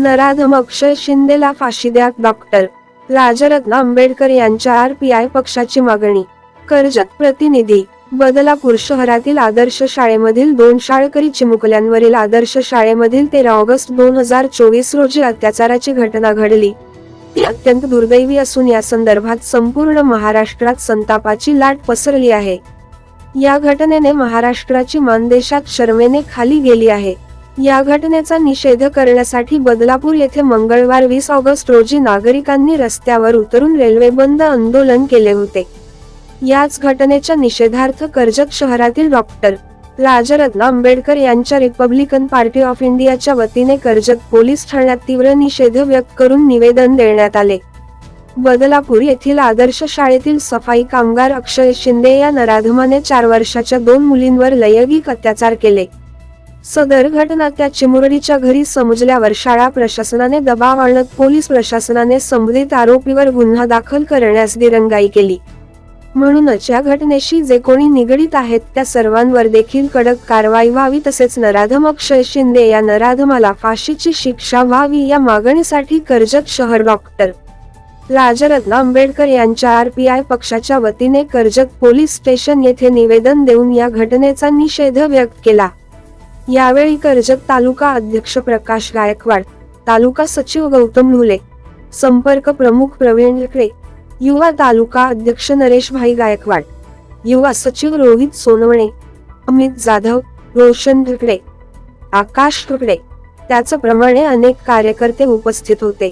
नराधम अक्षय शिंदेला फाशी द्या डॉक्टर. राजरत्न आंबेडकर यांच्या आर पी आय पक्षाची मागणी. कर्जत प्रतिनिधी. बदलापूर शहरातील आदर्श शाळेमधील दोन शाळकरी चिमुकल्यांवरील आदर्श शाळेमधील तेरा ऑगस्ट दोन हजार चोवीस रोजी अत्याचाराची घटना घडली. ती अत्यंत दुर्दैवी असून या संदर्भात संपूर्ण महाराष्ट्रात संतापाची लाट पसरली आहे. या घटनेने महाराष्ट्राची मानदेशात शर्मेने खाली गेली आहे. या घटनेचा निषेध करण्यासाठी बदलापूर येथे मंगळवार वीस ऑगस्ट रोजी नागरिकांनी रस्त्यावर उतरून रेल्वे बंद आंदोलन केले होते. याच घटनेच्या निषेधार्थ कर्जत शहरातील डॉक्टर राजरत्न आंबेडकर यांच्या रिपब्लिकन पार्टी ऑफ इंडियाच्या वतीने कर्जत पोलीस ठाण्यात तीव्र निषेध व्यक्त करून निवेदन देण्यात आले. बदलापूर येथील आदर्श शाळेतील सफाई कामगार अक्षय शिंदे या नराधमाने चार वर्षाच्या दोन मुलींवर लैंगिक अत्याचार केले. सदर घटना त्या चिमुरडीच्या घरी समजल्यावर शाळा प्रशासनाने दबाव आणत पोलीस प्रशासनाने संबंधित आरोपीवर गुन्हा दाखल करण्यास दिरंगाई केली. म्हणूनच या घटनेशी जे कोणी निगडीत आहेत त्या सर्वांवर देखील कडक कारवाई व्हावी तसेच नराधम अक्षय शिंदे या नराधमाला फाशीची शिक्षा व्हावी या मागणीसाठी कर्जत शहर डॉक्टर राजरत्न आंबेडकर यांच्या आर पी आय पक्षाच्या वतीने कर्जत पोलीस स्टेशन येथे निवेदन देऊन या घटनेचा निषेध व्यक्त केला. यावेळी कर्जत तालुका अध्यक्ष प्रकाश गायकवाड तालुका सचिव गौतम ढुले संपर्क प्रमुख प्रवीण लेकडे युवा तालुका अध्यक्ष नरेशभाई गायकवाड युवा सचिव रोहित सोनवणे अमित जाधव रोशन ढकडे आकाश ढकडे त्याचप्रमाणे अनेक कार्यकर्ते उपस्थित होते.